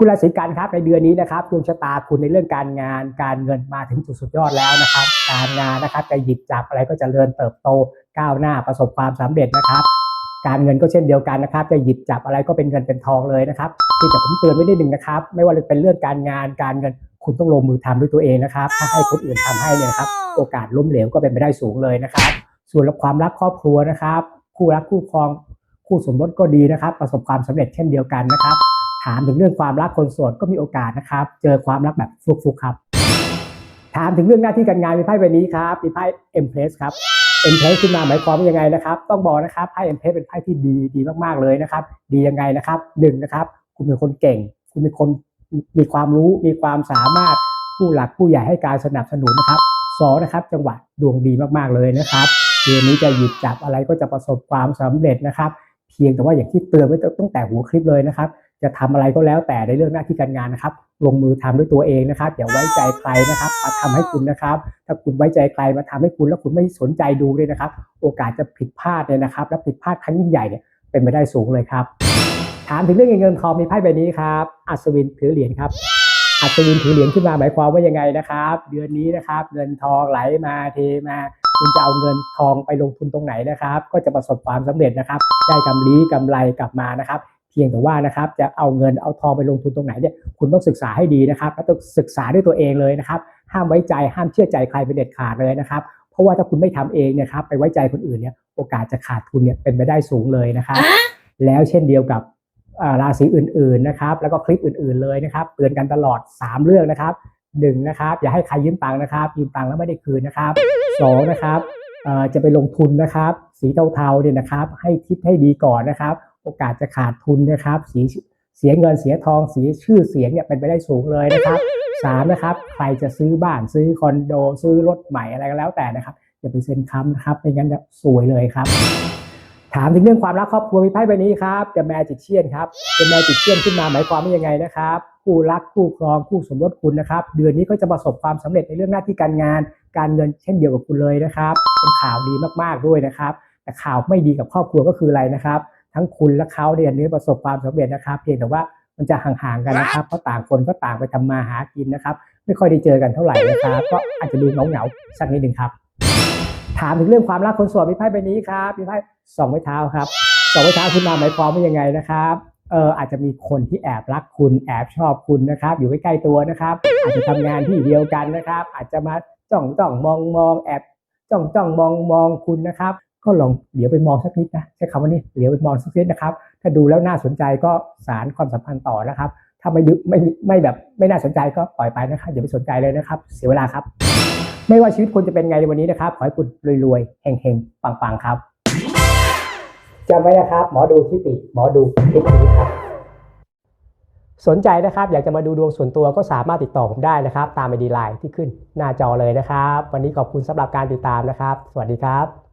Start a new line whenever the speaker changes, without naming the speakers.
คุณราศีกันครับในเดือนนี้นะครับดวงชะตาคุณในเรื่องการงานการเงินมาถึงจุดสุดยอดแล้วนะครับ การงานนะครับจะหยิบจับอะไรก็จะเริญเติบโตก้าวหน้าประสบความสำเร็จนะครับ การเงินก็เช่นเดียวกันนะครับ จะหยิบจับอะไรก็เป็นเงินเป็นทองเลยนะครับที่แต่ผมเตือนไว้นิดนึงนะครับ ไม่ว่าจะเป็นเรื่องการงานการเงินคุณต้องลงมือทำด้วยตัวเองนะครับ ถ้าให้คนอื่นทำให้เนี่ยนะครับ โอกาสล้มเหลวก็เป็นไปได้สูงเลยนะครับ ส่วนความรักครอบครัวนะครับ คู่รักคู่ครองคู่สมรสก็ดีนะครับ ประสบความสำเร็จเช่นเดียวกันนะครับ ถามถึงเรื่องความรักคนโสดก็มีโอกาสนะครับ เจอความรักแบบฟุกๆครับ ถามถึงเรื่องหน้าที่การงานมีไพ่ใบนี้ครับมีไพ่เอ็มเพรสครับเอ็มเพรสขึ้นมาหมายความว่ายังไงนะครับ ต้องบอกนะครับไพ่เอ็มเพรสเป็นไพ่ที่ดีดีมากๆเลยนะครับ ดียังไงนะครับหนึ่งนะครับ คุณเป็นคนเก่ง คุณเป็นคนมีความรู้มีความสามารถผู้หลักผู้ใหญ่ให้การสนับสนุนนะครับสองนะครับ จังหวะดวงดีมากๆเลยนะครับเดือนนี้จะหยิบจับอะไรก็จะประสบความสำเร็จนะครับ เพียงแต่ว่าอย่างที่เตือนไว้ตั้งแต่หัวคลิปเลยนะครับ จะทำอะไรก็แล้วแต่ในเรื่องหน้าที่การงานนะครับ ลงมือทำด้วยตัวเองนะครับ อย่าไว้ใจใครนะครับมาทำให้คุณนะครับ ถ้าคุณไว้ใจใครมาทำให้คุณแล้วคุณไม่สนใจดูเลยนะครับ โอกาสจะผิดพลาดเนี่ยนะครับ และผิดพลาดครั้งยิ่งใหญ่เนี่ยเป็นไปได้สูงเลยครับ ถามถึงเรื่องเงินทองมีไพ่ใบนี้ครับอัศวินถือเหรียญครับ อัศวินถือเหรียญขึ้นมาหมายความว่ายังไงนะครับ เดือนนี้นะครับ เงินทองไหลมาเทมาคุณจะเอาเงินทองไปลงทุนตรงไหนนะครับ ก็จะประสบความสำเร็จนะครับ ได้กำไรกำไรกลับมานะครับ พียงแต่ว่านะครับจะเอาเงินเอาทองไปลงทุนตรงไหนเนี่ยคุณต้องศึกษาให้ดีนะครับและต้องศึกษาด้วยตัวเองเลยนะครับห้ามไว้ใจห้ามเชื่อใจใครเป็นเด็ดขาดเลยนะครับเพราะว่าถ้าคุณไม่ทำเองเนะครับไปไว้ใจคนอื่นเนี่ยโอกาสจะขาดทุนเนี่ยเป็นไปได้สูงเลยนะครับแล้วเช่นเดียวกับอ่าราศีอื่นๆนะครับแล้วก็คลิปอื่นๆเลยนะครับเตือนกันตลอด 3 เรื่องนะครับหนึ่งนะครับอย่าให้ใครยืมตังค์นะครับยืมตังค์แล้วไม่ได้คืนนะครับสองนะครับเอ่อจะไปลงทุนนะครับ สีเทาๆเนี่ยนะครับ ให้คิดให้ดีก่อนนะครับ โอกาสจะขาดทุนนะครับสีเสียเงินเสียทองเสียชื่อเสียงเนี่ยเป็นไปได้สูงเลยนะครับสามนะครับใครจะซื้อบ้านซื้อคอนโดซื้อรถใหม่อะไรก็แล้วแต่นะครับอย่าไปเซ็นค้ำนะครับไม่งั้นจะซวยเลยครับ ถามถึงเรื่องความรักครอบครัวมีไพ่ใบนี้ครับจะแมจิเชียนครับเป็นแมจิเชียนขึ้นมาหมายความว่ายังไงนะครับคู่รักคู่ครองคู่สมรสคุณนะครับ เดือนนี้ก็จะประสบความสำเร็จในเรื่องหน้าที่การงาน การเงินเช่นเดียวกับคุณเลยนะครับ เป็นข่าวดีมากๆด้วยนะครับ แต่ข่าวไม่ดีกับครอบครัวก็คืออะไรนะครับ ทั้งคุณและเขาเดือนนี้ประสบความสำเร็จนะครับ เพียงแต่ว่ามันจะห่างๆกันนะครับ เพราะต่างคนก็ต่างไปทำมาหากินนะครับ ไม่ค่อยได้เจอกันเท่าไหร่นะครับก็อาจจะดูเหงาๆสักนิดหนึ่งครับ ถามถึงเรื่องความรักคนโสดมีไพ่ใบนี้ครับมีไพ่สองไม้เท้าครับสองไม้เท้าขึ้นมาหมายความว่ายังไงนะครับเอออาจจะมีคนที่แอบรักคุณแอบชอบคุณนะครับ อยู่ใกล้ๆตัวนะครับ อาจจะทำงานที่เดียวกันนะครับ อาจจะมาจ้องจ้องมองมองแอบจ้องจ้องมองมองคุณนะครับ ก็ลองเดี๋ยวไปมองสักนิดนะใช้คำว่านี่เดี๋ยวไปมองสักนิดนะครับ ถ้าดูแล้วน่าสนใจก็สารความสัมพันธ์ต่อนะครับ ถ้าไม่ดึไม่ไม่แบบไม่น่าสนใจก็ปล่อยไปนะครับอย่าไปสนใจเลยนะครับ เสียเวลาครับ ไม่ว่าชีวิตคุณจะเป็นไงในวันนี้นะครับขอให้คุณรวยๆเฮงๆปังๆครับจำไว้นะครับ หมอดูทิติหมอดูทิติครับสนใจนะครับ อยากจะมาดูดวงส่วนตัวก็สามารถติดต่อผมได้นะครับ ตามไอดีไลน์ที่ขึ้นหน้าจอเลยนะครับ วันนี้ขอบคุณสำหรับการติดตามนะครับ สวัสดีครับ